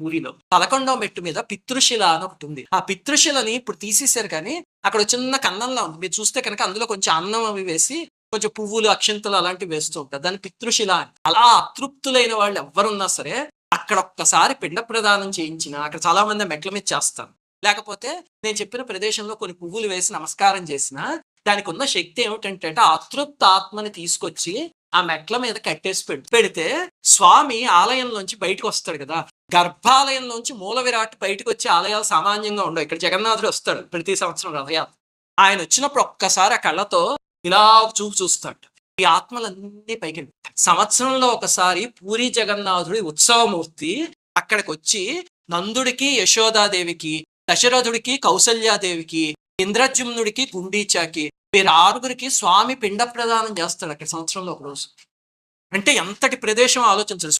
మూవీలో పదకొండవ మెట్టు మీద పితృశిల అని ఒకటి ఉంది. ఆ పితృశిలని ఇప్పుడు తీసేశారు కానీ అక్కడ చిన్న కన్నంలా ఉంది. మీరు చూస్తే కనుక అందులో కొంచెం అన్నం అవి వేసి కొంచెం పువ్వులు అక్షంతలు అలాంటివి వేస్తూ ఉంటారు. దాని పితృశిల అని. అలా అతృప్తులైన వాళ్ళు ఎవరున్నా సరే అక్కడ ఒక్కసారి పిండ ప్రదానం చేయించిన అక్కడ చాలా మంది మెట్ల మీద చేస్తాను లేకపోతే నేను చెప్పిన ప్రదేశంలో కొన్ని పువ్వులు వేసి నమస్కారం చేసిన దానికి ఉన్న శక్తి ఏమిటంటే ఆ అతృప్త ఆత్మని తీసుకొచ్చి ఆ మెట్ల మీద కట్టేసి పెడు పెడితే స్వామి ఆలయంలోంచి బయటకు వస్తాడు కదా. గర్భాలయంలోంచి మూల విరాట్ బయటకు వచ్చే ఆలయాలు సామాన్యంగా ఉండవు. ఇక్కడ జగన్నాథుడు వస్తాడు ప్రతి సంవత్సరం రథయాత్ర ఆయన వచ్చినప్పుడు ఒక్కసారి ఆ కళ్ళతో ఇలా ఒక చూపు చూస్తాడు. ఈ ఆత్మలన్నీ పైకి సంవత్సరంలో ఒకసారి పూరి జగన్నాథుడి ఉత్సవమూర్తి అక్కడికి వచ్చి నందుడికి యశోదాదేవికి దశరథుడికి కౌసల్యాదేవికి ఇంద్రజుమ్నుడికి గుండీచాకి వీరు ఆరుగురికి స్వామి పిండ ప్రదానం చేస్తాడు అక్కడ సంవత్సరంలో ఒక రోజు. అంటే ఎంతటి ప్రదేశం ఆలోచించాలి